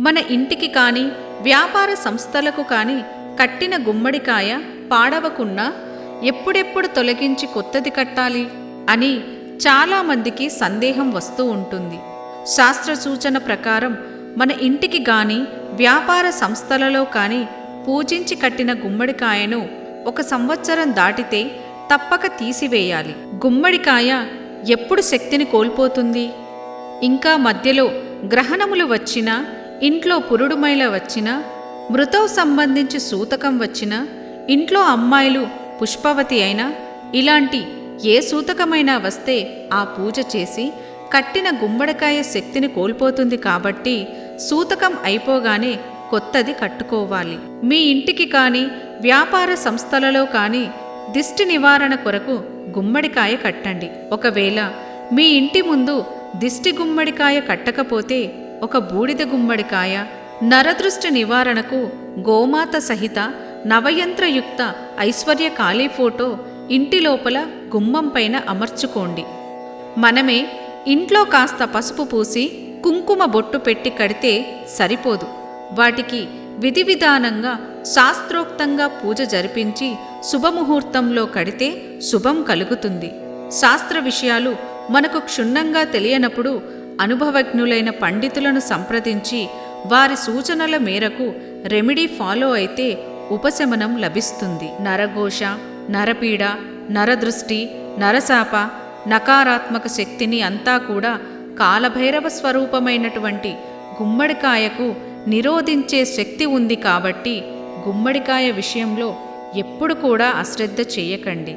మన ఇంటికి కానీ వ్యాపార సంస్థలకు కానీ కట్టిన గుమ్మడికాయ పాడవకున్నా ఎప్పుడెప్పుడు తొలగించి కొత్తది కట్టాలి అని చాలామందికి సందేహం వస్తూ ఉంటుంది. శాస్త్ర సూచన ప్రకారం మన ఇంటికి గాని వ్యాపార సంస్థలలో కానీ పూజించి కట్టిన గుమ్మడికాయను ఒక సంవత్సరం దాటితే తప్పక తీసివేయాలి. గుమ్మడికాయ ఎప్పుడు శక్తిని కోల్పోతుంది? ఇంకా మధ్యలో గ్రహణములు వచ్చినా ఇంట్లో పురుడుమైల వచ్చినా మృతవు సంబంధించి సూతకం వచ్చినా ఇంట్లో అమ్మాయిలు పుష్పవతి అయినా ఇలాంటి ఏ సూతకమైనా వస్తే ఆ పూజ చేసి కట్టిన గుమ్మడికాయ శక్తిని కోల్పోతుంది కాబట్టి సూతకం అయిపోగానే కొత్తది కట్టుకోవాలి. మీ ఇంటికి కానీ వ్యాపార సంస్థలలో కానీ దిష్టి నివారణ కొరకు గుమ్మడికాయ కట్టండి. ఒకవేళ మీ ఇంటి ముందు దిష్టి గుమ్మడికాయ కట్టకపోతే ఒక బూడిద గుమ్మడికాయ నరదృష్టి నివారణకు గోమాత సహిత నవయంత్రయుక్త ఐశ్వర్య కాళీ ఫోటో ఇంటి లోపల గుమ్మం పైన అమర్చుకోండి. మనమే ఇంట్లో కాస్త పసుపు పూసి కుంకుమ బొట్టు పెట్టి కడితే సరిపోదు. వాటికి విధి విధానంగా శాస్త్రోక్తంగా పూజ జరిపించి శుభముహూర్తంలో కడితే శుభం కలుగుతుంది. శాస్త్ర విషయాలు మనకు క్షుణ్ణంగా తెలియనప్పుడు అనుభవజ్ఞులైన పండితులను సంప్రదించి వారి సూచనల మేరకు రెమెడీ ఫాలో అయితే ఉపశమనం లభిస్తుంది. నరఘోష నరపీడ నరదృష్టి నరశాప నకారాత్మక శక్తిని అంతా కూడా కాలభైరవ స్వరూపమైనటువంటి గుమ్మడికాయకు నిరోధించే శక్తి ఉంది కాబట్టి గుమ్మడికాయ విషయంలో ఎప్పుడు కూడా అశ్రద్ధ చేయకండి.